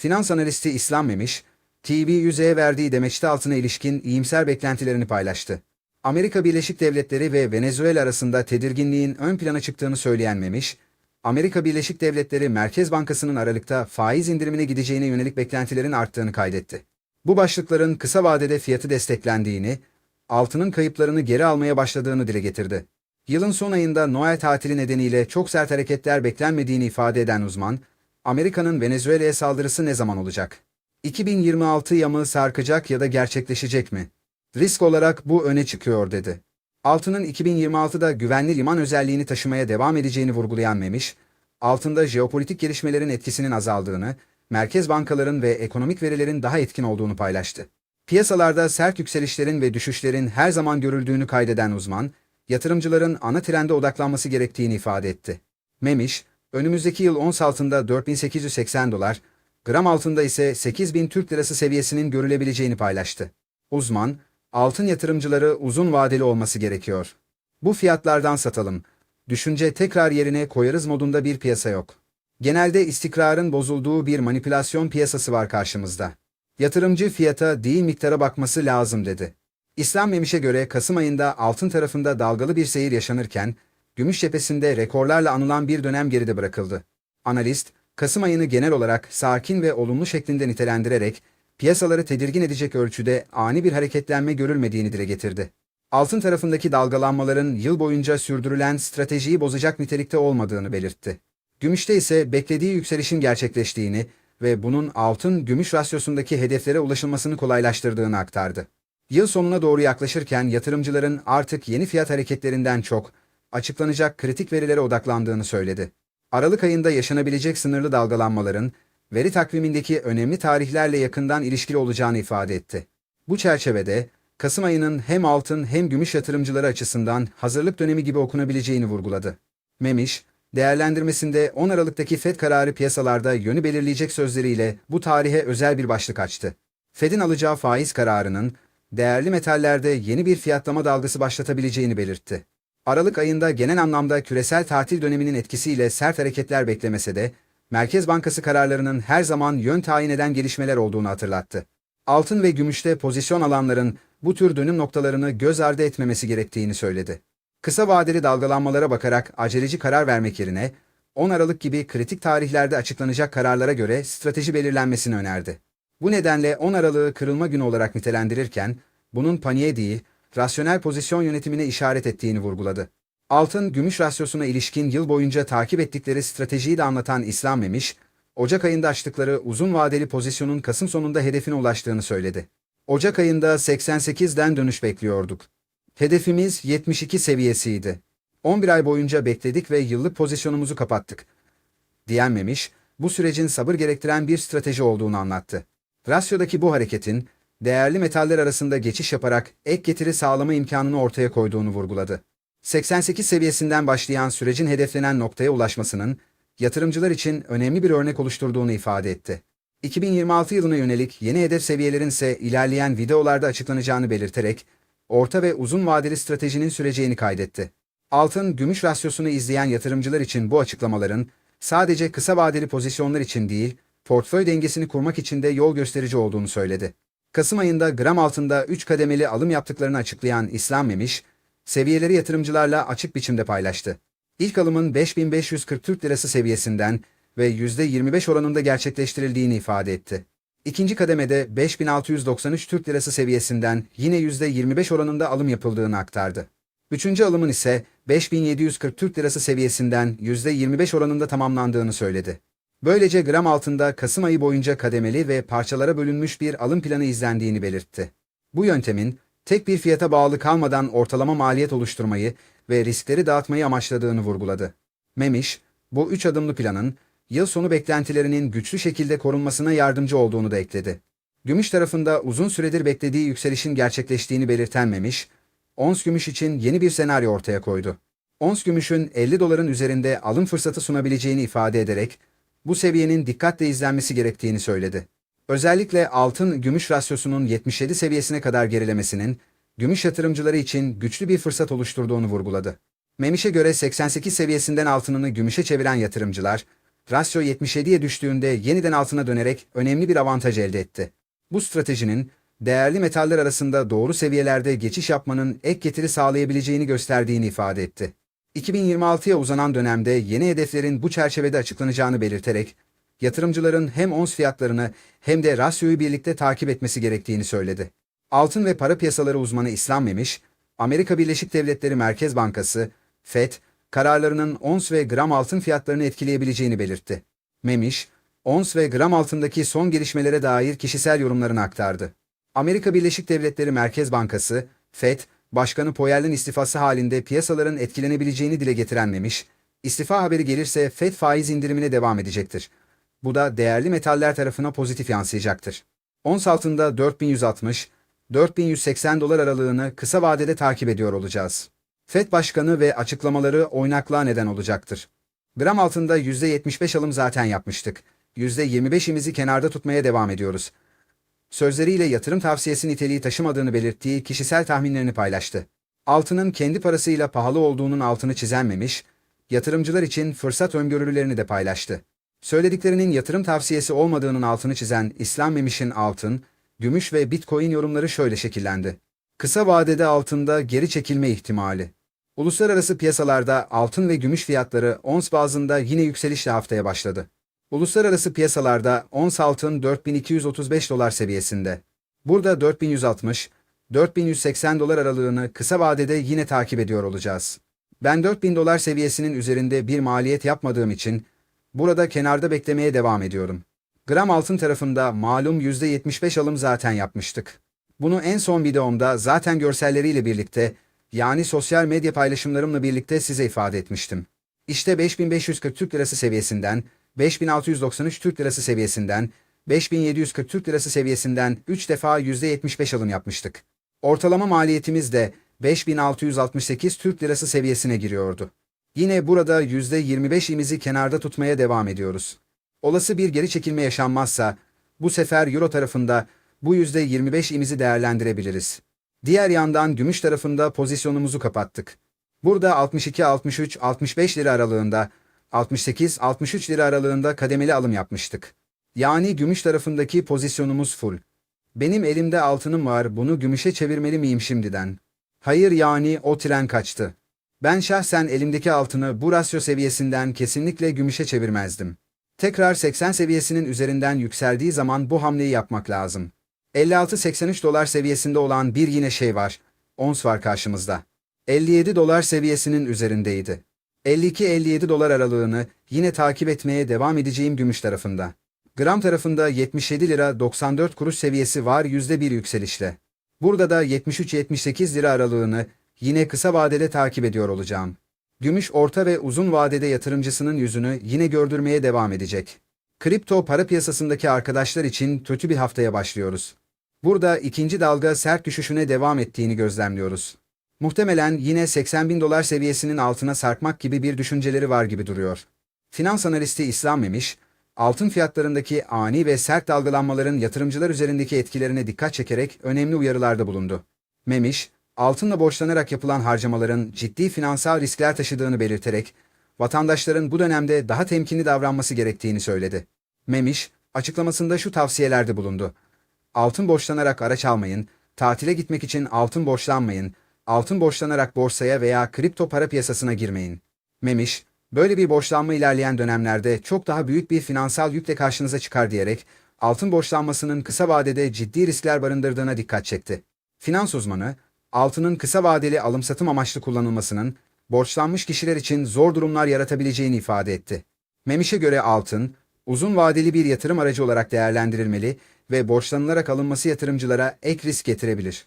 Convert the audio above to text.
Finans analisti İslam Memiş, TV100'e verdiği demeçte altına ilişkin iyimser beklentilerini paylaştı. Amerika Birleşik Devletleri ve Venezuela arasında tedirginliğin ön plana çıktığını söyleyen Memiş, Amerika Birleşik Devletleri Merkez Bankası'nın Aralık'ta faiz indirimine gideceğine yönelik beklentilerin arttığını kaydetti. Bu başlıkların kısa vadede fiyatı desteklendiğini, altının kayıplarını geri almaya başladığını dile getirdi. Yılın son ayında Noel tatili nedeniyle çok sert hareketler beklenmediğini ifade eden uzman, Amerika'nın Venezuela'ya saldırısı ne zaman olacak? 2026 yamı sarkacak ya da gerçekleşecek mi? Risk olarak bu öne çıkıyor dedi. Altının 2026'da güvenli liman özelliğini taşımaya devam edeceğini vurgulayan Memiş, altında jeopolitik gelişmelerin etkisinin azaldığını, merkez bankaların ve ekonomik verilerin daha etkin olduğunu paylaştı. Piyasalarda sert yükselişlerin ve düşüşlerin her zaman görüldüğünü kaydeden uzman, yatırımcıların ana trende odaklanması gerektiğini ifade etti. Memiş, önümüzdeki yıl ons altında 4880 dolar, gram altında ise 8000 Türk Lirası seviyesinin görülebileceğini paylaştı. Uzman, altın yatırımcıları uzun vadeli olması gerekiyor. Bu fiyatlardan satalım. Düşünce tekrar yerine koyarız modunda bir piyasa yok. Genelde istikrarın bozulduğu bir manipülasyon piyasası var karşımızda. Yatırımcı fiyata değil miktara bakması lazım dedi. İslam Memiş'e göre Kasım ayında altın tarafında dalgalı bir seyir yaşanırken, gümüş cephesinde rekorlarla anılan bir dönem geride bırakıldı. Analist, Kasım ayını genel olarak sakin ve olumlu şeklinde nitelendirerek, piyasaları tedirgin edecek ölçüde ani bir hareketlenme görülmediğini dile getirdi. Altın tarafındaki dalgalanmaların yıl boyunca sürdürülen stratejiyi bozacak nitelikte olmadığını belirtti. Gümüşte ise beklediği yükselişin gerçekleştiğini ve bunun altın-gümüş rasyosundaki hedeflere ulaşılmasını kolaylaştırdığını aktardı. Yıl sonuna doğru yaklaşırken yatırımcıların artık yeni fiyat hareketlerinden çok açıklanacak kritik verilere odaklandığını söyledi. Aralık ayında yaşanabilecek sınırlı dalgalanmaların veri takvimindeki önemli tarihlerle yakından ilişkili olacağını ifade etti. Bu çerçevede Kasım ayının hem altın hem gümüş yatırımcıları açısından hazırlık dönemi gibi okunabileceğini vurguladı. Memiş, değerlendirmesinde 10 Aralık'taki FED kararı piyasalarda yönü belirleyecek sözleriyle bu tarihe özel bir başlık açtı. FED'in alacağı faiz kararının değerli metallerde yeni bir fiyatlama dalgası başlatabileceğini belirtti. Aralık ayında genel anlamda küresel tatil döneminin etkisiyle sert hareketler beklemese de, Merkez Bankası kararlarının her zaman yön tayin eden gelişmeler olduğunu hatırlattı. Altın ve gümüşte pozisyon alanların bu tür dönüm noktalarını göz ardı etmemesi gerektiğini söyledi. Kısa vadeli dalgalanmalara bakarak aceleci karar vermek yerine, 10 Aralık gibi kritik tarihlerde açıklanacak kararlara göre strateji belirlenmesini önerdi. Bu nedenle 10 Aralık'ı kırılma günü olarak nitelendirirken, bunun paniğe değil, rasyonel pozisyon yönetimine işaret ettiğini vurguladı. Altın-gümüş rasyosuna ilişkin yıl boyunca takip ettikleri stratejiyi de anlatan İslam Memiş, Ocak ayında açtıkları uzun vadeli pozisyonun Kasım sonunda hedefine ulaştığını söyledi. Ocak ayında 88'den dönüş bekliyorduk. Hedefimiz 72 seviyesiydi. 11 ay boyunca bekledik ve yıllık pozisyonumuzu kapattık. Diyen Memiş, bu sürecin sabır gerektiren bir strateji olduğunu anlattı. Rasyodaki bu hareketin, değerli metaller arasında geçiş yaparak ek getiri sağlama imkanını ortaya koyduğunu vurguladı. 88 seviyesinden başlayan sürecin hedeflenen noktaya ulaşmasının, yatırımcılar için önemli bir örnek oluşturduğunu ifade etti. 2026 yılına yönelik yeni hedef seviyelerin ise ilerleyen videolarda açıklanacağını belirterek, orta ve uzun vadeli stratejinin süreceğini kaydetti. Altın-gümüş rasyosunu izleyen yatırımcılar için bu açıklamaların, sadece kısa vadeli pozisyonlar için değil, portföy dengesini kurmak için de yol gösterici olduğunu söyledi. Kasım ayında gram altında 3 kademeli alım yaptıklarını açıklayan İslam Memiş, seviyeleri yatırımcılarla açık biçimde paylaştı. İlk alımın 5540 Türk Lirası seviyesinden ve %25 oranında gerçekleştirildiğini ifade etti. İkinci kademede 5693 Türk Lirası seviyesinden yine %25 oranında alım yapıldığını aktardı. Üçüncü alımın ise 5740 Türk Lirası seviyesinden %25 oranında tamamlandığını söyledi. Böylece gram altında Kasım ayı boyunca kademeli ve parçalara bölünmüş bir alım planı izlendiğini belirtti. Bu yöntemin tek bir fiyata bağlı kalmadan ortalama maliyet oluşturmayı ve riskleri dağıtmayı amaçladığını vurguladı. Memiş, bu üç adımlı planın yıl sonu beklentilerinin güçlü şekilde korunmasına yardımcı olduğunu da ekledi. Gümüş tarafında uzun süredir beklediği yükselişin gerçekleştiğini belirten Memiş, ons gümüş için yeni bir senaryo ortaya koydu. Ons gümüşün 50 doların üzerinde alım fırsatı sunabileceğini ifade ederek, bu seviyenin dikkatle izlenmesi gerektiğini söyledi. Özellikle altın-gümüş rasyosunun 77 seviyesine kadar gerilemesinin, gümüş yatırımcıları için güçlü bir fırsat oluşturduğunu vurguladı. Memiş'e göre 88 seviyesinden altınını gümüşe çeviren yatırımcılar, rasyo 77'ye düştüğünde yeniden altına dönerek önemli bir avantaj elde etti. Bu stratejinin değerli metaller arasında doğru seviyelerde geçiş yapmanın ek getiri sağlayabileceğini gösterdiğini ifade etti. 2026'ya uzanan dönemde yeni hedeflerin bu çerçevede açıklanacağını belirterek, yatırımcıların hem ons fiyatlarını hem de rasyoyu birlikte takip etmesi gerektiğini söyledi. Altın ve para piyasaları uzmanı İslam Memiş, Amerika Birleşik Devletleri Merkez Bankası, FED, kararlarının ons ve gram altın fiyatlarını etkileyebileceğini belirtti. Memiş, ons ve gram altındaki son gelişmelere dair kişisel yorumlarını aktardı. Amerika Birleşik Devletleri Merkez Bankası, FED, Başkanı Powell'in istifası halinde piyasaların etkilenebileceğini dile getiren Memiş, istifa haberi gelirse FED faiz indirimine devam edecektir. Bu da değerli metaller tarafına pozitif yansıyacaktır. Ons altında 4160, 4180 dolar aralığını kısa vadede takip ediyor olacağız. FED Başkanı ve açıklamaları oynaklığa neden olacaktır. Gram altında %75 alım zaten yapmıştık. %25'imizi kenarda tutmaya devam ediyoruz. Sözleriyle yatırım tavsiyesi niteliği taşımadığını belirttiği kişisel tahminlerini paylaştı. Altının kendi parasıyla pahalı olduğunun altını çizenmemiş, yatırımcılar için fırsat öngörülerini de paylaştı. Söylediklerinin yatırım tavsiyesi olmadığının altını çizen İslam Memiş'in altın, gümüş ve bitcoin yorumları şöyle şekillendi. Kısa vadede altında geri çekilme ihtimali. Uluslararası piyasalarda altın ve gümüş fiyatları ons bazında yine yükselişle haftaya başladı. Uluslararası piyasalarda ons altın 4235 dolar seviyesinde. Burada 4160, 4180 dolar aralığını kısa vadede yine takip ediyor olacağız. Ben 4000 dolar seviyesinin üzerinde bir maliyet yapmadığım için burada kenarda beklemeye devam ediyorum. Gram altın tarafında malum %75 alım zaten yapmıştık. Bunu en son videomda zaten görselleriyle birlikte yani sosyal medya paylaşımlarımla birlikte size ifade etmiştim. İşte 5540 Türk Lirası seviyesinden, 5693 Türk Lirası seviyesinden, 5740 Türk Lirası seviyesinden 3 defa %75 alım yapmıştık. Ortalama maliyetimiz de 5668 Türk Lirası seviyesine giriyordu. Yine burada %25'imizi kenarda tutmaya devam ediyoruz. Olası bir geri çekilme yaşanmazsa, bu sefer Euro tarafında bu %25'imizi değerlendirebiliriz. Diğer yandan gümüş tarafında pozisyonumuzu kapattık. Burada 62-63-65 lira aralığında, 68-63 lira aralığında kademeli alım yapmıştık. Yani gümüş tarafındaki pozisyonumuz full. Benim elimde altınım var, bunu gümüşe çevirmeli miyim şimdiden? Hayır yani o tren kaçtı. Ben şahsen elimdeki altını bu rasyo seviyesinden kesinlikle gümüşe çevirmezdim. Tekrar 80 seviyesinin üzerinden yükseldiği zaman bu hamleyi yapmak lazım. 56-83 dolar seviyesinde olan bir yine şey var. Ons var karşımızda. 57 dolar seviyesinin üzerindeydi. 52-57 dolar aralığını yine takip etmeye devam edeceğim gümüş tarafında. Gram tarafında 77 lira 94 kuruş seviyesi var %1 yükselişle. Burada da 73-78 lira aralığını yine kısa vadede takip ediyor olacağım. Gümüş orta ve uzun vadede yatırımcısının yüzünü yine gördürmeye devam edecek. Kripto para piyasasındaki arkadaşlar için kötü bir haftaya başlıyoruz. Burada ikinci dalga sert düşüşüne devam ettiğini gözlemliyoruz. Muhtemelen yine 80 bin dolar seviyesinin altına sarkmak gibi bir düşünceleri var gibi duruyor. Finans analisti İslam Memiş, altın fiyatlarındaki ani ve sert dalgalanmaların yatırımcılar üzerindeki etkilerine dikkat çekerek önemli uyarılarda bulundu. Memiş, altınla borçlanarak yapılan harcamaların ciddi finansal riskler taşıdığını belirterek, vatandaşların bu dönemde daha temkinli davranması gerektiğini söyledi. Memiş, açıklamasında şu tavsiyelerde bulundu. Altın borçlanarak araç almayın, tatile gitmek için altın borçlanmayın, altın borçlanarak borsaya veya kripto para piyasasına girmeyin. Memiş, böyle bir borçlanma ilerleyen dönemlerde çok daha büyük bir finansal yükle karşınıza çıkar diyerek, altın borçlanmasının kısa vadede ciddi riskler barındırdığına dikkat çekti. Finans uzmanı, altının kısa vadeli alım-satım amaçlı kullanılmasının, borçlanmış kişiler için zor durumlar yaratabileceğini ifade etti. Memiş'e göre altın, uzun vadeli bir yatırım aracı olarak değerlendirilmeli ve borçlanılarak alınması yatırımcılara ek risk getirebilir.